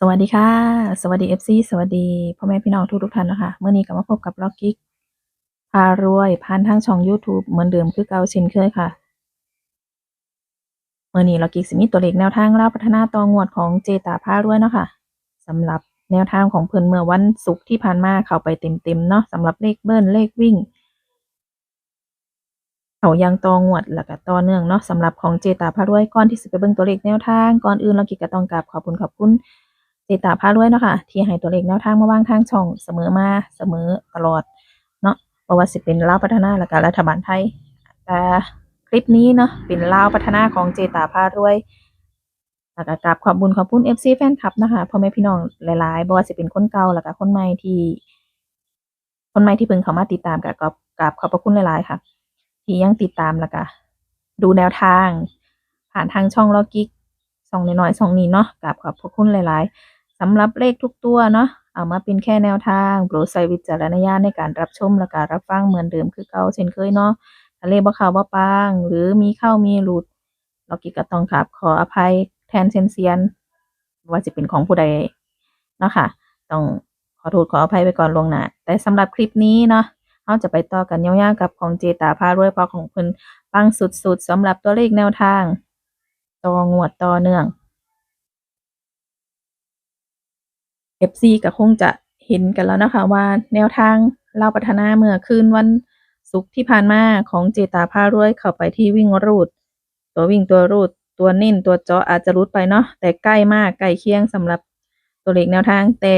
สวัสดีค่ะ สวัสดี FC สวัสดีพ่อแม่พี่น้องทุกๆท่านนะคะเมื่อนี้ก็มาพบกับล็อกกิ๊กพารวยผ่านทางช่อง YouTube เหมือนเดิมคือเก่าเช่นเคยค่ะเมื่อนี้ล็อกกิ๊กสิมีตัวเลขแนวทางเล่าพัฒนาตองวดของเจตาพารวยเนาะค่ะสำหรับแนวทางของเพิ่นเมื่อวันศุกร์ที่ผ่านมาเข้าไปเต็มๆเนาะสำหรับเลขเบิ้ลเลขวิ่งเขายังตองวดแล้วก็ต่อเนื่องเนาะสำหรับของเจตาพารวยก่อนที่สิไปเบิ่งตัวเลขแนวทางก่อนอื่นเรากิจก็ต้องกราบขอบคุณขอบคุณ เจตาพารวยเนาะค่ะที่ให้ตัวเลขแนวทางมาวางทางช่องเสมอมาเสมอตลอดเนาะบ่ว่าสิเป็นลาวพัฒนาแล้วก็รัฐบาลไทยแต่คลิปนี้เนาะเป็นลาวพัฒนาของเจตาพารวยแล้วก็กราบขอบคุณขอบคุณ FC แฟนคลับนะคะพ่อแม่พี่น้องหลายๆบ่ว่าสิเป็นคนเก่าแล้วก็คนใหม่ที่ คนใหม่ที่เพิ่งเข้ามาติดตามก็กราบกราบขอบพระคุณหลายๆค่ะ ที่ยังติดตามแล้วก็ดูแนวทาง ผ่านทางช่องล็อกกิ๊กช่องน้อยๆช่องนี้เนาะกับขอบพระคุณหลาย ๆ สำหรับเลขทุกตัวเนาะเอามาเป็นแค่แนวทางโปรดใช้วิจารณญาณในการรับชมและก็รับฟังเหมือนเดิมคือเก่าเช่นเคยเนาะถ้าเลบ่ข้าบ่ปังหรือมีเข้ามีหลุดล็อกกิ๊กก็ต้องกราบขออภัยแทนเซนเซียน ว่าจะเป็นของผู้ใดเนาะค่ะ ต้องขอโทษขออภัยไปก่อนลวงหน้าแต่สำหรับคลิปนี้เนาะเราจะไปต่อกันยาวๆกับของเจตาพารวยพราะของเพิ่นปังสุดๆสำหรับตัวเลขแนวทางต่องวดต่อเนื่อง FC ก็คงจะเห็นกันแล้วนะคะว่าแนวทางเล่าวพัฒนาเมื่อคืนวันศุกร์ที่ผ่านมาของเจตาพารวยเข้าไปที่วิ่งรูด ตัววิ่งตัวรูด ตัวเน้นตัวเจาะอาจจะรุดไปเนาะแต่ใกล้มากใกล้เคียงสำหรับตัวเลขแนวทางแต่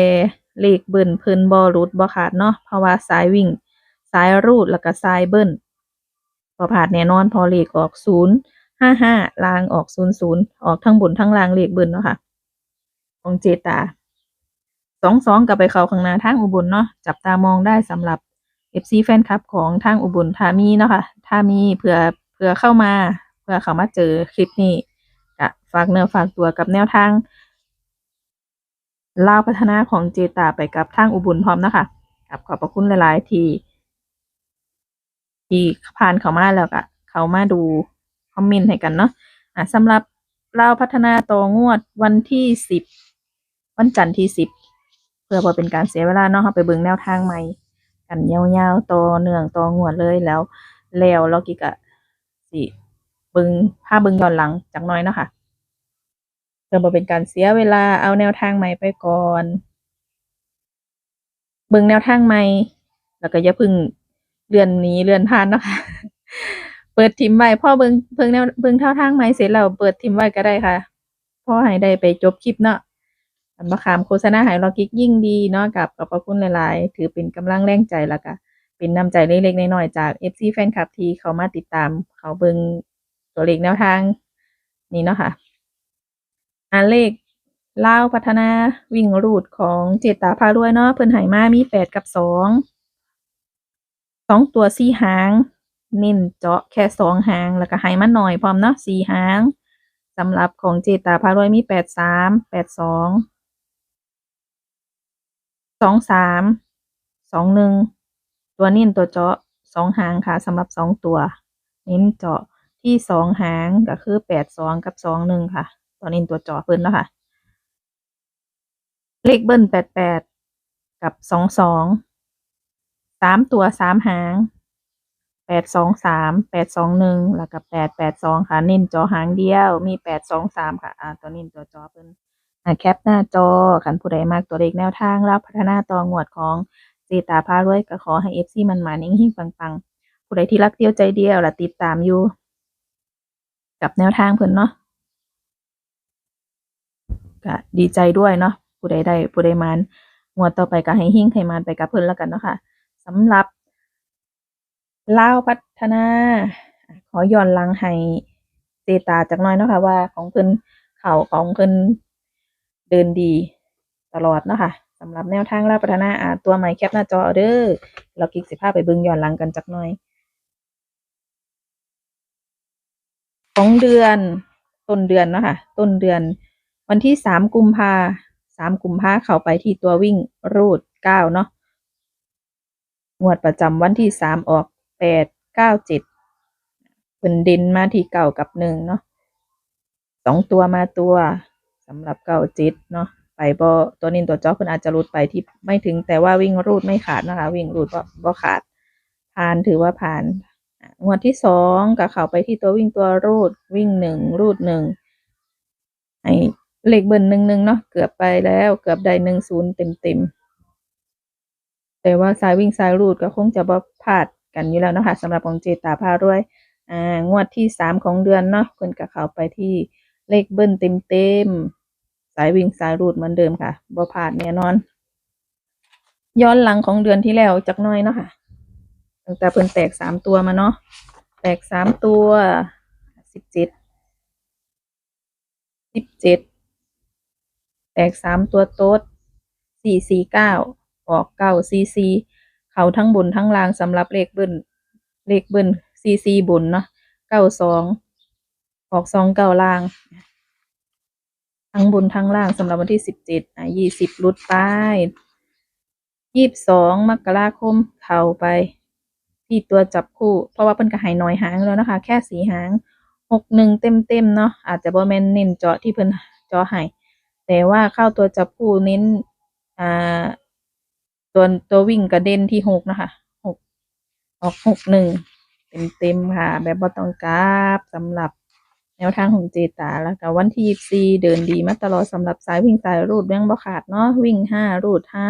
เลขเบิ่นเพิ่นบ่รุดบ่ขาดเนาะเพราะว่าสายวิ่งสายรูดแล้วก็สายเบิ้ลพอผ่านแน่นอนพอเลขออกศูนย์ห้าห้าลางออกศูนย์ศูนย์ออกทั้งบนทั้งลางเลขเบิ้ลเนาะค่ะ ของเจตา สองสองกับไปเขาข้างหน้าทางอุบลเนาะจับตามองได้สำหรับ FC แฟนคลับของทางอุบลถ้ามีเนาะค่ะถ้ามีเผื่อเผื่อเข้ามาเผื่อเขามาเจอคลิปนี้ก็ฝากเนื้อฝากตัวกับแนวทางลาวพัฒนาของเจตาไปกับทางอุบลพร้อมนะคะกับขอบพระคุณหลาย ๆ ที่ที่ผ่านเขามาแล้วก็เขามาดูคอมเมนต์ให้กันเนาะอะสำหรับเราวพัฒนาต่องวดวันที่สิบวันจันทร์ที่สิบ พื่อบ่เป็นการเสียเวลาเนาะเราไปเบิ่งแนวทางใหม่ กันยาวๆต่อเนื่องต่องวดเลยแล้วแล้วเรากิกะสิเบิ่งพาเบิ่งย้อนหลังจักหน่อยเนาะค่ะเพื่อบ่เป็นการเสียเวลาเอาแนวทางใหม่ไปก่อน เบิ่งแนวทางใหม่ แล้วก็อย่าพึ่งเลื่อนนี้เลื่อนผ่านเนาะค่ะเปิดทิมไว้พอเบิ่งเบิ่งแนวเบิ่งเท่าทางใหม่เสร็จแล้วเปิดทิมไว้ก็ได้ค่ะพอให้ได้ไปจบคลิปเนาะ อันบ่ขามโฆษณาห้เรากิ๊กยิ่งดีเนาะกับขอบพระคุณหลาย ๆ ถือเป็นกำลังแรงใจแล้วก็เป็นน้ำใจเล็ก ๆ น้อย ๆ จาก FC แฟนคลับที่เขามาติดตาม เขาเบิงตัวเลขแนวทางนี้เนาะค่ะอ่าเลขเล่าพัฒนาวิ่งรูดของเจตตาพารวยเนาะเพิ่นให้มามีแปดกับสองสองตัวสี่หางเน้นเจาะแค่สองหาง แล้วก็ให้มาหน่อยพร้อมเนาะสี่หางสำหรับของเจตาพารวยมีแปดสามแปดสอง สองสาม สองหนึ่ง ตัวเน้นตัวเจาะสองหางค่ะสำหรับสองตัว เน้นเจาะที่สองหางก็คือแปดสองกับสองหนึ่งค่ะ ตัวเน้นตัวเจาะเพิ่นแล้วค่ะ เลขเบิ้ลแปดแปดกับสองสอง สามตัวสามหางแปดสองสามแปดสองหนึ่งแล้วก็แปดแปดสองค่ะ เน้นจอหางเดียว มีแปดสองสามค่ะ อ่า ตัวเน้นตัวจอเพิ่น แคปหน้าจอคันผู้ใดมากตัวเลขแนวทางรับพัฒนาต่องวดของเจตาพารวยก็ขอให้เอฟซีมันมานิ่งๆปังๆ ผู้ใดที่รักเดียวใจเดียวและติดตามอยู่ กับแนวทางเพิ่นเนาะก็ดีใจด้วยเนาะผู้ใดได้ผู้ใดมานงวดต่อไปก็ให้หิ้งให้มานไปกับเพิ่นแล้วกันเนาะค่ะสำหรับล่าพัฒนา ขอย้อนลังให้เจตาจักน่อยเนาะค่ะว่าของเพิ่นเขาของเพิ่น เดินดีตลอดเนาะค่ะสำหรับแนวทางลาวพัฒนาอาตัวใหม่แคปหน้าจอเด้อเรากิ๊กสิพาไปเบิ่งย้อนหลังกันจักหน่อย ของเดือนต้นเดือนเนาะค่ะต้นเดือน วันที่สามกุมภาสามกุมภาเข้าไปที่ตัววิ่งรูดเก้าเนาะงวดประจำวันที่สามออกแปดเก้าเจ็ดเป็นด่นมาที่เก้ากับหนึ่งเนาะสองตัวมาตัว สำหรับเก้าจ็ดเนาะไปบ่ตัวนินตัวจอเพิ่นอาจจะรูดไปที่ไม่ถึงแต่ว่าวิ่งรูดไม่ขาดนะคะ วิ่งรูดบ่บ่ขาดผ่านถือว่าผ่านงวดที่สองก็เข้าไปที่ตัววิ่งตัวรูดวิ่งหนึ่งรูดหนึ่งไอ้เลขเบิ้ลหนึ่งหนึ่งเนาะเกือบไปแล้ว เกือบได้หนึ่งศูนย์เต็มเต็มแต่ว่าสายวิ่งสายรูดก็คงจะบ่พลาดกันอยู่แล้วนะคะสำหรับของเจตาพารวยอ่างวดที่สามของเดือนเนาะเพิ่นก็เข้าไปที่เลขเบิ้ลเต็มเต็มายวิ่งสายรูดเหมือนเดิมค่ะบ่พลาดแน่นอน ย้อนหลังของเดือนที่แล้วจักน่อยเนาะค่ะตั้งแต่เพิ่นแตกสามตัวมาเนาะแตกสามตัวสิบเจ็ดสิบเจ็ดแตกสามตัวโต๊ดสี่สี่เก้าออกเก้าสี่สี่เขาทั้งบนทั้งล่างสำหรับเลขเบิ้ลเลขเบิ้ลซีซีบนเนาะเก้าสองออกสองเก้าล่าง ทั้งบนทั้งล่างสำหรับวันที่สิบเจ็ดอะยี่สิบลุดไปยี่สิบสองมกราคมเข้าไป ที่ตัวจับคู่ เพราะว่าเพิ่นก็ให้น้อยหางแล้วนะคะ แค่สีหางหกหนึ่งเต็มเต็มเนาะอาจจะบ่แมนเน้นเจาะที่เพิ่นเจาะให้แต่ว่าเข้าตัวจับคู่เน้นอ่าตัวตัววิ่งกระเด็นที่หกนะคะหกออกหกหนึ่งเต็มเต็มค่ะ แบบบ่ต้องกราบสำหรับ แนวทางของเจตาแล้วก็วันที่ยีสี่เดินดีมาตลอดสำหรับสายวิ่งสายรูดยังบ่ขาดเนาะวิ่งห้ารูดห้า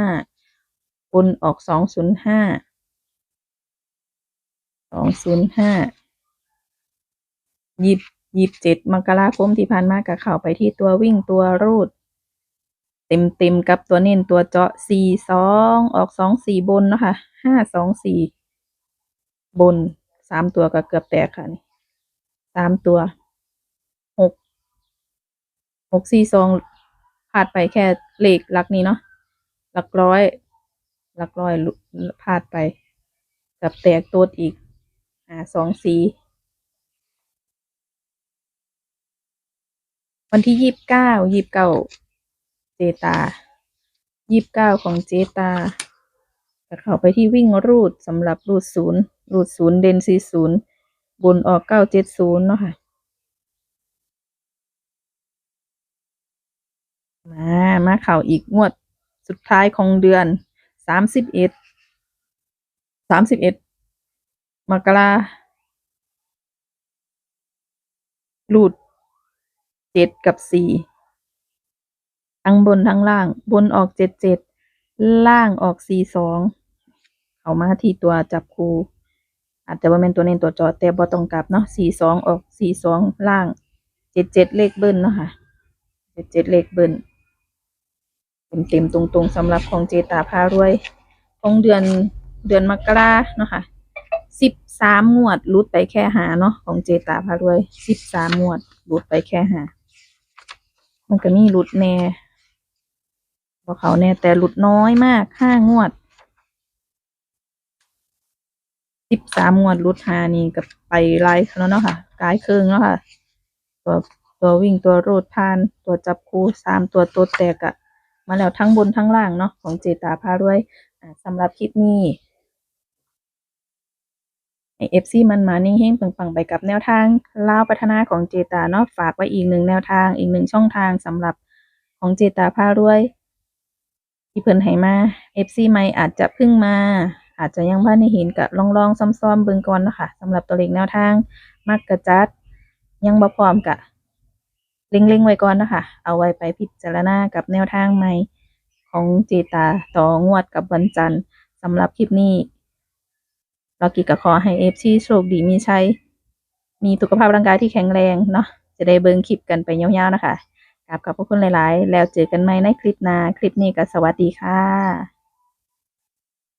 บนออกสองศูนย์ห้าสองศูนย์ห้ายี่ยี่สิบเจ็ดมกราคมที่ผ่านมาก็เข้าไปที่ตัววิ่งตัวรูด เต็มเต็มกับตัวเน้นตัวเจาะสี่สองออกสองสี่บนนะคะห้าสองสี่บนสามตัวก็เกือบแตกค่ะนี่สามตัว หกสี่สองพลาดไปแค่เลขหลักนี้เนาะหลักร้อยหลักร้อยหลุพลาดไป กับแตกตัวอีก อ่าสองสี่วันที่ยี่สิบเก้ายี่สิบเก้าเจตายี่สิบเก้าของเจตาก็เข้าไปที่วิ่งรูดสำหรับรูดศูนย์รูดศูนย์เดนซีศูนย์บนออกเก้าเจ็ดศูนย์เนาะค่ะ มา มาเข่าอีกงวดสุดท้ายของเดือนสามสิบเอ็ดสามสิบเอ็ดมกรารูดเจ็ดกับสี่ทั้งบนทั้งล่าง บนออกเจ็ดเจ็ดล่างออกสี่สองเอามาที่ตัวจับคูอาจจะว่าเป็นตัวเน้นตัวจอแต่บ่ต้องกลับเนาะสี่สองออกสี่สองล่างเจ็ดเจ็ดเลขเบิ้ลเนาะค่ะเจ็ดเจ็ดเลขเบิ้ล เต็มๆตรงๆสำหรับของเจตาพารวย ของเดือนเดือนมกราเนาะค่ะสิบสามงวดรุดไปแค่หาเนาะของเจตาพารวยสิบสามงวดรุดไปแค่หา มันก็มีรุดแน่บอกเขาแน่แต่หลุดน้อยมากห้างวดสิบสามงวดรุดหานี่กับไปไล่แล้วเนาะค่ะกายเครื่องเนาะค่ะตัวตัววิ่งตัวรูดผ่าน ตัวจับคู่สามตัวตัวแตกอะ มาแล้วทั้งบนทั้งล่างเนาะของเจตาพารวยสำหรับคลิปนี้เอฟซีมันมานิ่งเฮงปังๆไปกับแนวทางล่าพัฒนาของเจตาเนาะฝากไว้อีกหนึ่งแนวทางอีกหนึ่งช่องทางสำหรับของเจตาพารวยที่เพิ่นให้มา FC ใหม่อาจจะพิ่งมา อาจจะยังบ่ได้เห็นก็ลองลองๆซ้อมๆเบิ่งก่อนเนาะค่ะสำหรับตัวเลขแนวทางมักกะจัด ยังบ่พร้อมกะ เล็งๆไว้ก่อนนะคะ เอาไว้ไปพิจารณากับแนวทางใหม่ของเจตาต่องวดกับวันจันทร์สำหรับคลิปนี้เรากิจก็ขอให้ FC โชคดีมีชัยมีสุขภาพร่างกายที่แข็งแรงเนาะจะได้เบิงคลิปกันไปยาวๆนะคะครับขอบพระคุณหลาย ๆ แล้วเจอกันใหม่ในคลิปหน้า คลิปนี้ก็สวัสดีค่ะ